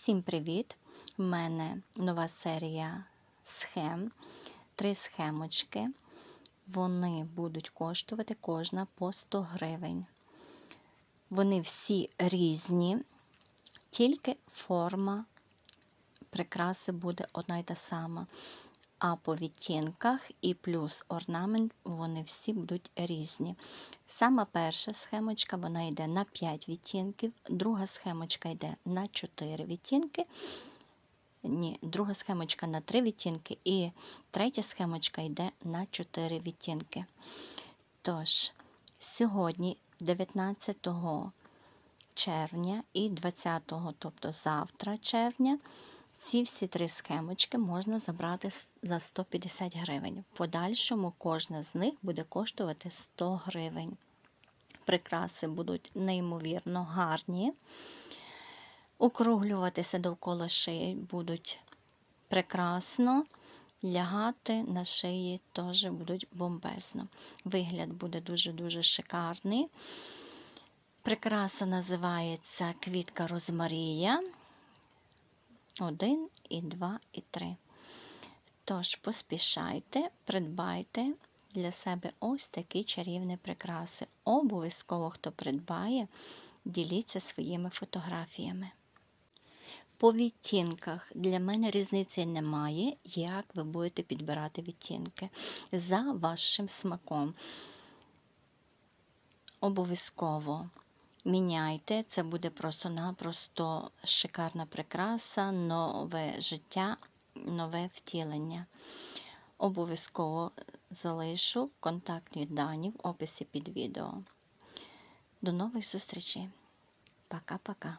Всім привіт! У мене нова серія схем. Три схемочки. Вони будуть коштувати кожна по 100 гривень. Вони всі різні, тільки форма прикраси буде одна й та сама. А по відтінках і плюс орнамент вони всі будуть різні. Сама перша схемочка вона йде на 5 відтінків, друга схемочка йде на 4 відтінки. Ні, друга схемочка на 3 відтінки, і третя схемочка йде на 4 відтінки. Тож, сьогодні, 19 червня і 20, тобто завтра червня, ці всі три схемочки можна забрати за 150 гривень. В подальшому кожна з них буде коштувати 100 гривень. Прикраси будуть неймовірно гарні. Округлюватися довкола шиї будуть прекрасно. Лягати на шиї теж будуть бомбезно. Вигляд буде дуже-дуже шикарний. Прикраса називається квітка Розмарія. Один, і два, і три. Тож поспішайте, придбайте для себе ось такі чарівні прикраси. Обов'язково, хто придбає, діліться своїми фотографіями. По відтінках для мене різниці немає, як ви будете підбирати відтінки за вашим смаком. Обов'язково міняйте, це буде просто-напросто шикарна прикраса, нове життя, нове втілення. Обов'язково залишу контактні дані в описі під відео. До нових зустрічей. Пока-пока.